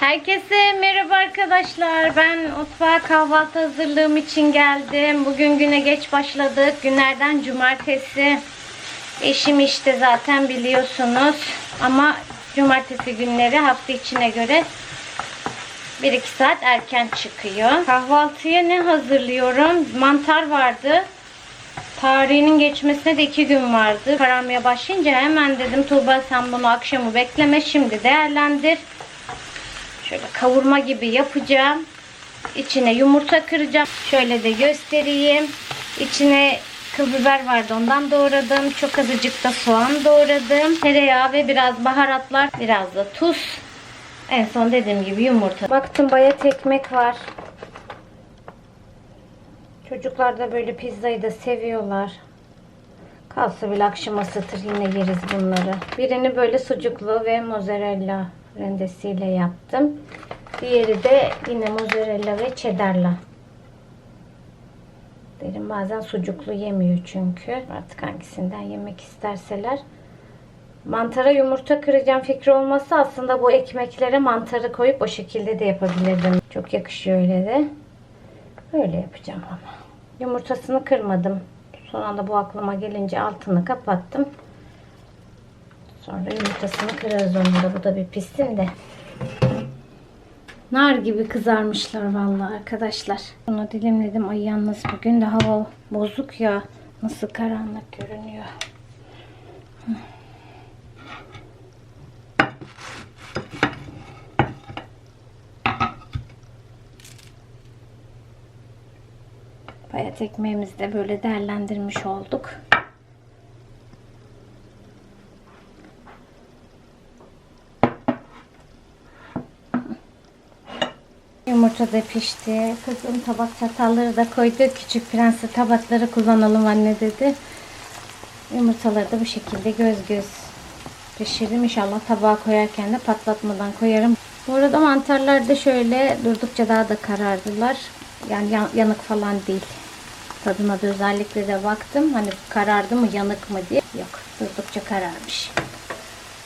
Herkese merhaba arkadaşlar. Ben mutfağa kahvaltı hazırlığım için geldim. Bugün güne geç başladık. Günlerden cumartesi. Eşim işte zaten biliyorsunuz. Ama cumartesi günleri hafta içine göre 1-2 saat erken çıkıyor. Kahvaltıya ne hazırlıyorum? Mantar vardı. Tarihinin geçmesine de iki gün vardı. Kararmaya başlayınca hemen dedim Tuğba sen bunu akşamı bekleme şimdi değerlendir. Şöyle kavurma gibi yapacağım. İçine yumurta kıracağım. Şöyle de göstereyim. İçine kıl biber vardı ondan doğradım. Çok azıcık da soğan doğradım. Tereyağı ve biraz baharatlar. Biraz da tuz. En son dediğim gibi yumurta. Baktım bayat ekmek var. Çocuklar da böyle pizzayı da seviyorlar. Kalsa bile akşam ısıtır yine yeriz bunları. Birini böyle sucuklu ve mozzarella rendesiyle yaptım. Diğeri de yine mozzarella ve cheddarla. Derim bazen sucuklu yemiyor çünkü. Artık hangisinden yemek isterseler. Mantara yumurta kıracağım fikri olmasa aslında bu ekmeklere mantarı koyup o şekilde de yapabilirdim. Çok yakışıyor öyle de. Öyle yapacağım ama. Yumurtasını kırmadım. Son anda bu aklıma gelince altını kapattım. Sonra yumurtasını kırarız onu. Bu da bir pişsin de. Nar gibi kızarmışlar vallahi arkadaşlar. Bunu dilimledim. Ay yalnız bugün de hava bozuk ya. Nasıl karanlık görünüyor. Bayat ekmeğimizi de böyle değerlendirmiş olduk. Yumurta da pişti. Kızım tabak çatalları da koydu. Küçük prensi tabakları kullanalım anne dedi. Yumurtaları da bu şekilde göz göz pişirdim. İnşallah tabağa koyarken de patlatmadan koyarım. Bu arada mantarlar da şöyle durdukça daha da karardılar. Yani yan- yanık falan değil. Tadına da özellikle de baktım. Hani karardı mı yanık mı diye. Yok durdukça kararmış.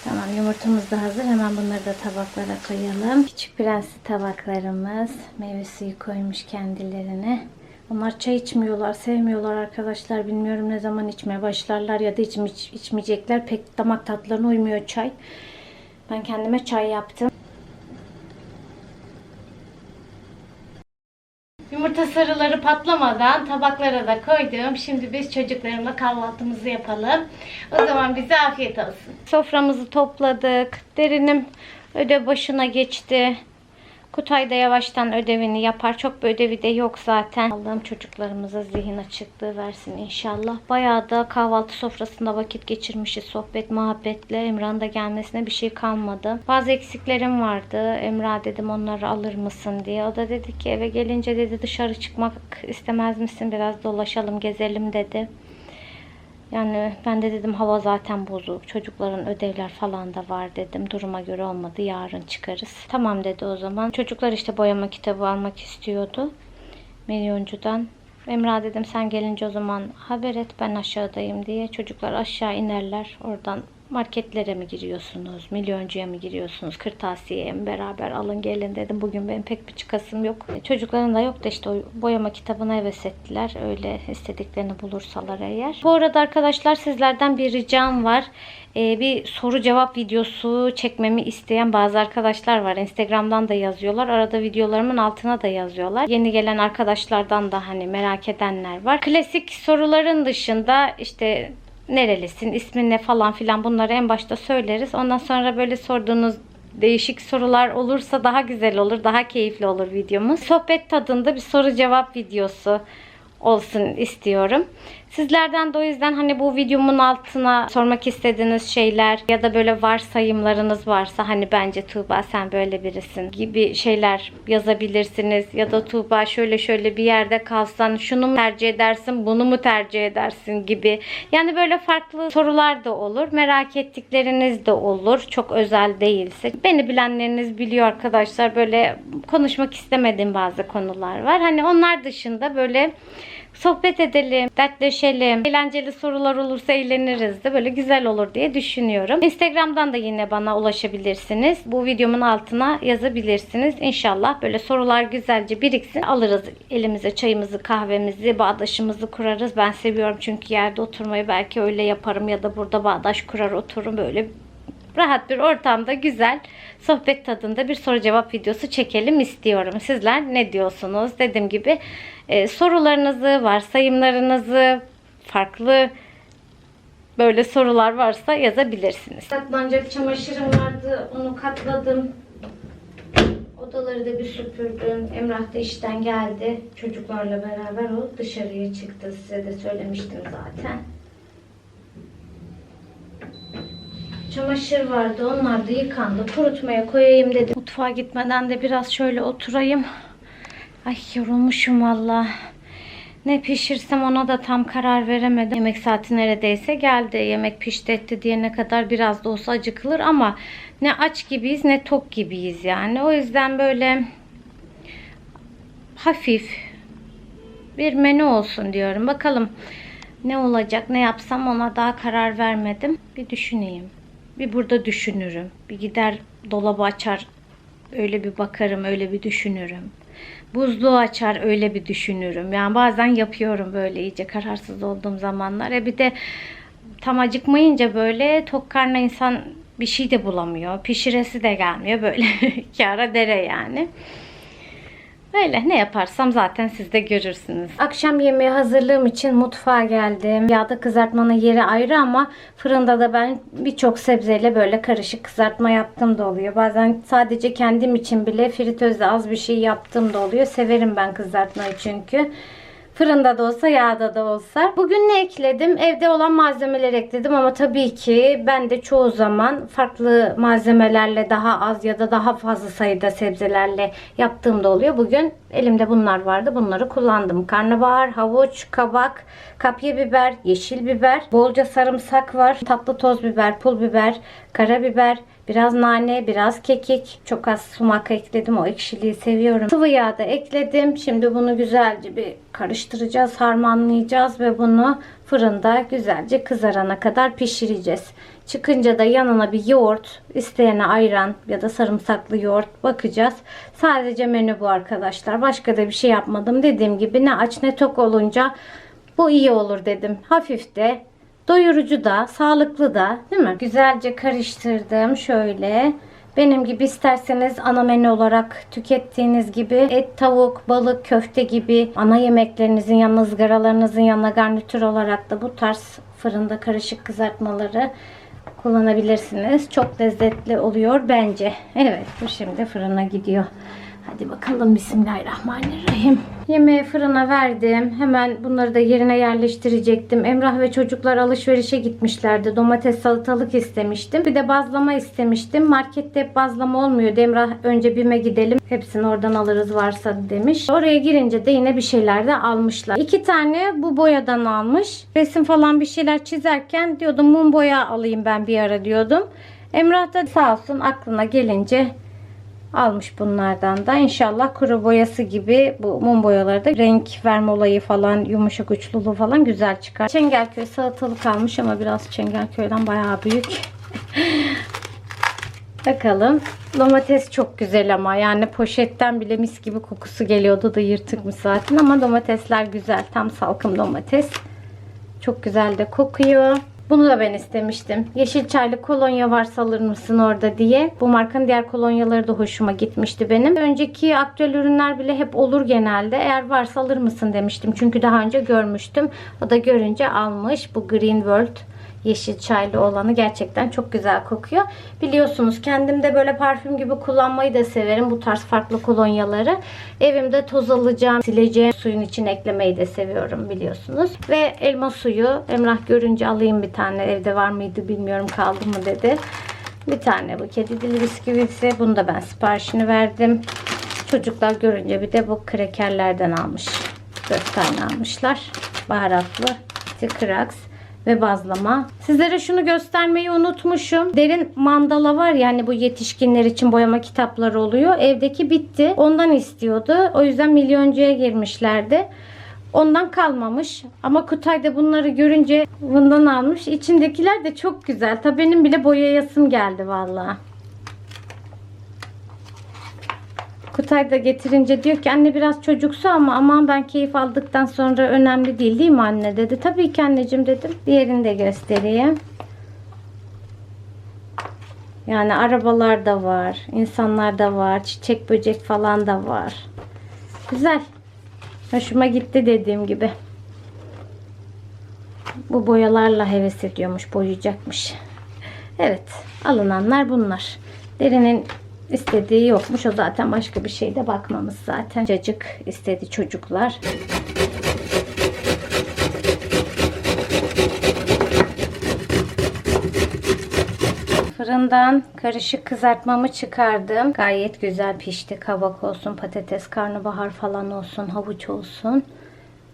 Tamam yumurtamız da hazır. Hemen bunları da tabaklara koyalım. Küçük prensi tabaklarımız. Meyve suyu koymuş kendilerine. Onlar çay içmiyorlar, sevmiyorlar arkadaşlar. Bilmiyorum ne zaman içmeye başlarlar ya da içm iç- içmeyecekler. Pek damak tatlarına uymuyor çay. Ben kendime çay yaptım. Yumurta sarıları patlamadan tabaklara da koydum. Şimdi biz çocuklarımla kahvaltımızı yapalım. O zaman bize afiyet olsun. Soframızı topladık. Derinim ödev başına geçti. Kutay da yavaştan ödevini yapar. Çok bir ödevi de yok zaten. Allah'ım çocuklarımıza zihin açıklığı versin inşallah. Bayağı da kahvaltı sofrasında vakit geçirmişiz. Sohbet, muhabbetle. Emrah'ın da gelmesine bir şey kalmadı. Bazı eksiklerim vardı. Emrah dedim onları alır mısın diye. O da dedi ki eve gelince dedi dışarı çıkmak istemez misin? Biraz dolaşalım, gezelim dedi. Yani ben de dedim hava zaten bozuk. Çocukların ödevler falan da var dedim. Duruma göre olmadı. Yarın çıkarız. Tamam dedi o zaman. Çocuklar işte boyama kitabı almak istiyordu. Milyoncudan. Emrah dedim sen gelince o zaman haber et ben aşağıdayım diye. Çocuklar aşağı inerler. Oradan marketlere mi giriyorsunuz? Milyoncuya mı giriyorsunuz? Kırtasiyeye mi beraber alın gelin dedim. Bugün benim pek bir çıkasım yok. E, Çocukların da yok da işte o boyama kitabına heves ettiler. Öyle istediklerini bulursalar eğer. Bu arada arkadaşlar sizlerden bir ricam var. E, bir soru cevap videosu çekmemi isteyen bazı arkadaşlar var. Instagram'dan da yazıyorlar. Arada videolarımın altına da yazıyorlar. Yeni gelen arkadaşlardan da hani merak edenler var. Klasik soruların dışında işte nerelisin, ismin ne falan filan bunları en başta söyleriz. Ondan sonra böyle sorduğunuz değişik sorular olursa daha güzel olur, daha keyifli olur videomuz. Sohbet tadında bir soru cevap videosu olsun istiyorum. Sizlerden de o yüzden hani bu videomun altına sormak istediğiniz şeyler ya da böyle varsayımlarınız varsa hani bence Tuğba sen böyle birisin gibi şeyler yazabilirsiniz. Ya da Tuğba şöyle şöyle bir yerde kalsan şunu mu tercih edersin bunu mu tercih edersin gibi. Yani böyle farklı sorular da olur. Merak ettikleriniz de olur. Çok özel değilse. Beni bilenleriniz biliyor arkadaşlar. Böyle konuşmak istemediğim bazı konular var. Hani onlar dışında böyle sohbet edelim, dertleşelim. Eğlenceli sorular olursa eğleniriz de böyle güzel olur diye düşünüyorum. Instagram'dan da yine bana ulaşabilirsiniz. Bu videomun altına yazabilirsiniz. İnşallah böyle sorular güzelce biriksin. Alırız elimize çayımızı, kahvemizi, bağdaşımızı kurarız. Ben seviyorum çünkü yerde oturmayı belki öyle yaparım ya da burada bağdaş kurar otururum böyle rahat bir ortamda güzel sohbet tadında bir soru cevap videosu çekelim istiyorum. Sizler ne diyorsunuz? Dediğim gibi e, sorularınızı, varsayımlarınızı, farklı böyle sorular varsa yazabilirsiniz. Katlanacak çamaşırım vardı. Onu katladım. Odaları da bir süpürdüm. Emrah da işten geldi. Çocuklarla beraber o dışarıya çıktı. Size de söylemiştim zaten. Çamaşır vardı. Onlar da yıkandı. Kurutmaya koyayım dedim. Mutfağa gitmeden de biraz şöyle oturayım. Ay yorulmuşum valla. Ne pişirsem ona da tam karar veremedim. Yemek saati neredeyse geldi. Yemek pişti etti diyene kadar biraz da olsa acıkılır ama ne aç gibiyiz ne tok gibiyiz yani. O yüzden böyle hafif bir menü olsun diyorum. Bakalım ne olacak ne yapsam ona daha karar vermedim. Bir düşüneyim. Bir burada düşünürüm. Bir gider dolabı açar öyle bir bakarım öyle bir düşünürüm. Buzluğu açar öyle bir düşünürüm. Yani bazen yapıyorum böyle iyice kararsız olduğum zamanlar. E bir de tam acıkmayınca böyle tok karnına insan bir şey de bulamıyor. Pişiresi de gelmiyor böyle. İki ara dere yani. Öyle ne yaparsam zaten siz de görürsünüz. Akşam yemeği hazırlığım için mutfağa geldim. Yağda kızartmanın yeri ayrı ama fırında da ben birçok sebzeyle böyle karışık kızartma yaptım da oluyor. Bazen sadece kendim için bile fritözde az bir şey yaptım da oluyor. Severim ben kızartmayı çünkü. Fırında da olsa yağda da olsa. Bugün ne ekledim? Evde olan malzemeler ekledim ama tabii ki ben de çoğu zaman farklı malzemelerle daha az ya da daha fazla sayıda sebzelerle yaptığım da oluyor. Bugün elimde bunlar vardı. Bunları kullandım. Karnabahar, havuç, kabak, kapya biber, yeşil biber, bolca sarımsak var. Tatlı toz biber, pul biber, karabiber, Biraz nane, biraz kekik, çok az sumak ekledim. O ekşiliği seviyorum. Sıvı yağ da ekledim. Şimdi bunu güzelce bir karıştıracağız, harmanlayacağız ve bunu fırında güzelce kızarana kadar pişireceğiz. Çıkınca da yanına bir yoğurt, isteyene ayran ya da sarımsaklı yoğurt bakacağız. Sadece menü bu arkadaşlar. Başka da bir şey yapmadım. Dediğim gibi ne aç ne tok olunca bu iyi olur dedim. Hafif de Doyurucu da, sağlıklı da değil mi? Güzelce karıştırdım şöyle. Benim gibi isterseniz ana menü olarak tükettiğiniz gibi et, tavuk, balık, köfte gibi ana yemeklerinizin yanına, ızgaralarınızın yanına garnitür olarak da bu tarz fırında karışık kızartmaları kullanabilirsiniz. Çok lezzetli oluyor bence. Evet bu şimdi fırına gidiyor. Hadi bakalım Bismillahirrahmanirrahim. Yemeği fırına verdim. Hemen bunları da yerine yerleştirecektim. Emrah ve çocuklar alışverişe gitmişlerdi. Domates salatalık istemiştim. Bir de bazlama istemiştim. Markette hep bazlama olmuyor. Emrah önce BİM'e gidelim. Hepsini oradan alırız varsa demiş. Oraya girince de yine bir şeyler de almışlar. İki tane bu boyadan almış. Resim falan bir şeyler çizerken diyordum mum boya alayım ben bir ara diyordum. Emrah da sağ olsun aklına gelince almış bunlardan da. İnşallah kuru boyası gibi bu mum boyaları da renk verme olayı falan yumuşak uçluluğu falan güzel çıkar. Çengelköy salatalık almış ama biraz Çengelköy'den bayağı büyük. Bakalım. Domates çok güzel ama yani poşetten bile mis gibi kokusu geliyordu da yırtıkmış zaten ama domatesler güzel. Tam salkım domates. Çok güzel de kokuyor. Bunu da ben istemiştim. Yeşil çaylı kolonya varsa alır mısın orada diye. Bu markanın diğer kolonyaları da hoşuma gitmişti benim. Önceki aktüel ürünler bile hep olur genelde. Eğer varsa alır mısın demiştim. Çünkü daha önce görmüştüm. O da görünce almış. Bu Green World yeşil çaylı olanı gerçekten çok güzel kokuyor. Biliyorsunuz kendim de böyle parfüm gibi kullanmayı da severim. Bu tarz farklı kolonyaları. Evimde toz alacağım, sileceğim suyun içine eklemeyi de seviyorum biliyorsunuz. Ve elma suyu. Emrah görünce alayım bir tane. Evde var mıydı bilmiyorum kaldı mı dedi. Bir tane bu kedi dili bisküvisi. Bunu da ben siparişini verdim. Çocuklar görünce bir de bu krekerlerden almış. 4 tane almışlar. Baharatlı. Kraks ve bazlama. Sizlere şunu göstermeyi unutmuşum. Derin mandala var yani bu yetişkinler için boyama kitapları oluyor. Evdeki bitti. Ondan istiyordu. O yüzden milyoncuya girmişlerdi. Ondan kalmamış. Ama Kutay da bunları görünce bundan almış. İçindekiler de çok güzel. Tabii benim bile boyayasım geldi vallahi. Kutay da getirince diyor ki anne biraz çocuksu ama aman ben keyif aldıktan sonra önemli değil değil mi anne dedi. Tabii ki anneciğim dedim. Diğerini de göstereyim. Yani arabalar da var, insanlar da var, çiçek böcek falan da var. Güzel. Hoşuma gitti dediğim gibi. Bu boyalarla heves ediyormuş, boyayacakmış. Evet, alınanlar bunlar. Derinin istediği yokmuş. O zaten başka bir şeyde bakmamız zaten. Cacık istedi çocuklar. Fırından karışık kızartmamı çıkardım. Gayet güzel pişti. Kabak olsun, patates, karnabahar falan olsun, havuç olsun.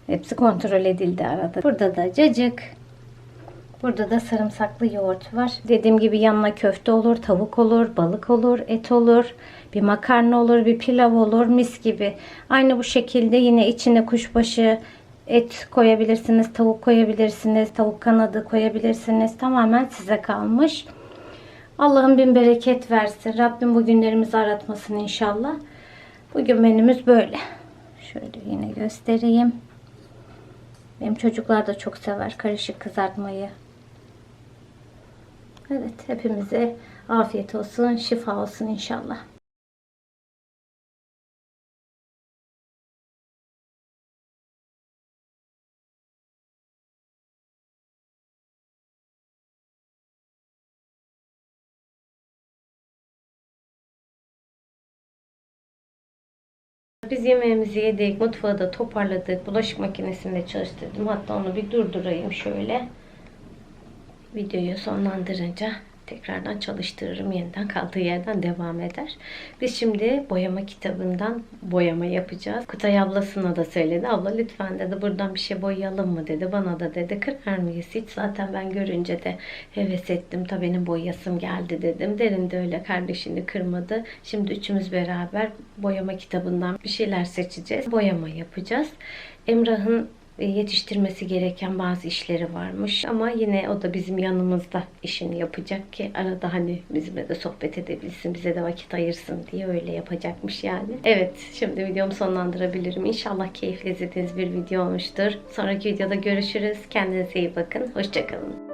Hepsi kontrol edildi arada. Burada da cacık. Burada da sarımsaklı yoğurt var. Dediğim gibi yanına köfte olur, tavuk olur, balık olur, et olur. Bir makarna olur, bir pilav olur, mis gibi. Aynı bu şekilde yine içine kuşbaşı, et koyabilirsiniz, tavuk koyabilirsiniz, tavuk kanadı koyabilirsiniz. Tamamen size kalmış. Allah'ın bin bereket versin. Rabbim bu günlerimizi aratmasın inşallah. Bugün menümüz böyle. Şöyle yine göstereyim. Benim çocuklar da çok sever karışık kızartmayı. Evet hepimize afiyet olsun, şifa olsun inşallah. Biz yemeğimizi yedik, mutfağı da toparladık. Bulaşık makinesini de çalıştırdım. Hatta onu bir durdurayım şöyle. Videoyu sonlandırınca tekrardan çalıştırırım. Yeniden kaldığı yerden devam eder. Biz şimdi boyama kitabından boyama yapacağız. Kutay ablasına da söyledi. Abla lütfen dedi buradan bir şey boyayalım mı dedi. Bana da dedi kırar mıyız hiç? Zaten ben görünce de heves ettim. Tabii benim boyasım geldi dedim. Derin de öyle kardeşini kırmadı. Şimdi üçümüz beraber boyama kitabından bir şeyler seçeceğiz. Boyama yapacağız. Emrah'ın yetiştirmesi gereken bazı işleri varmış. Ama yine o da bizim yanımızda işini yapacak ki arada hani bizimle de sohbet edebilsin, bize de vakit ayırsın diye öyle yapacakmış yani. Evet, şimdi videomu sonlandırabilirim. İnşallah keyifli izlediğiniz bir video olmuştur. Sonraki videoda görüşürüz. Kendinize iyi bakın. Hoşçakalın.